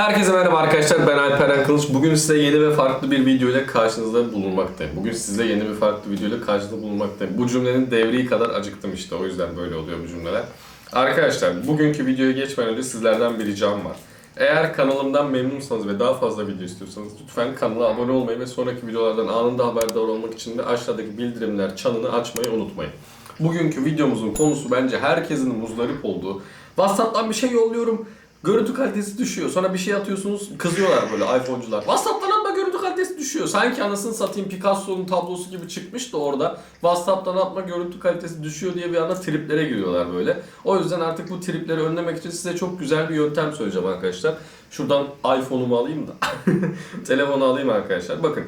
Herkese merhaba arkadaşlar ben Alperen Kılıç. Bugün size yeni ve farklı bir video ile karşınızda bulunmaktayım. Bugün size yeni bir farklı video ile karşınızda bulunmaktayım. Bu cümlenin devriği kadar acıktım işte o yüzden böyle oluyor bu cümleler. Arkadaşlar bugünkü videoya geçmeden önce sizlerden bir ricam var. Eğer kanalımdan memnunsanız ve daha fazla video istiyorsanız lütfen kanala abone olmayı ve sonraki videolardan anında haberdar olmak için de aşağıdaki bildirimler çanını açmayı unutmayın. Bugünkü videomuzun konusu bence herkesin muzdarip olduğu WhatsApp'tan bir şey yolluyorum. Görüntü kalitesi düşüyor. Sonra bir şey atıyorsunuz kızıyorlar böyle iPhone'cular. WhatsApp'tan atma görüntü kalitesi düşüyor. Sanki anasını satayım Picasso'nun tablosu gibi çıkmış da orada WhatsApp'tan atma görüntü kalitesi düşüyor diye bir anda triplere giriyorlar böyle. O yüzden artık bu tripleri önlemek için size çok güzel bir yöntem söyleyeceğim arkadaşlar. Şuradan iPhone'umu alayım da. Telefonu alayım arkadaşlar. Bakın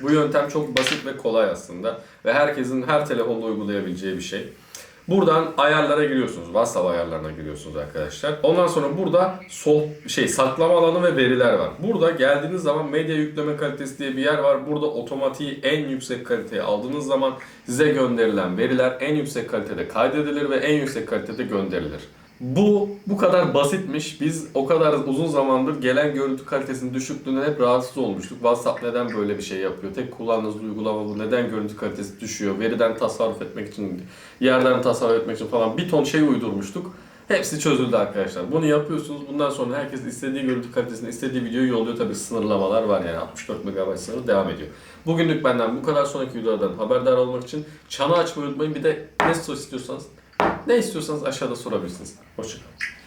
bu yöntem çok basit ve kolay aslında. Ve herkesin her telefonda uygulayabileceği bir şey. Buradan ayarlara giriyorsunuz. WhatsApp ayarlarına giriyorsunuz arkadaşlar. Ondan sonra burada sol şey saklama alanı ve veriler var. Burada geldiğiniz zaman medya yükleme kalitesi diye bir yer var. Burada otomatiği en yüksek kaliteye aldığınız zaman size gönderilen veriler en yüksek kalitede kaydedilir ve en yüksek kalitede gönderilir. Bu bu kadar basitmiş. Biz o kadar uzun zamandır gelen görüntü kalitesinin düşüklüğünden hep rahatsız olmuştuk. WhatsApp neden böyle bir şey yapıyor? Tek kullandığınız uygulama bu. Neden görüntü kalitesi düşüyor? Veriden tasarruf etmek için, yerden tasarruf etmek için falan bir ton şey uydurmuştuk. Hepsi çözüldü arkadaşlar. Bunu yapıyorsunuz. Bundan sonra herkes istediği görüntü kalitesini, istediği videoyu yolluyor. Tabii sınırlamalar var yani 64 MB sınırı devam ediyor. Bugünlük benden bu kadar. Sonraki videolardan haberdar olmak için çanı açmayı unutmayın. Bir de ne istiyorsanız, ne istiyorsanız aşağıda sorabilirsiniz. Hoşçakalın.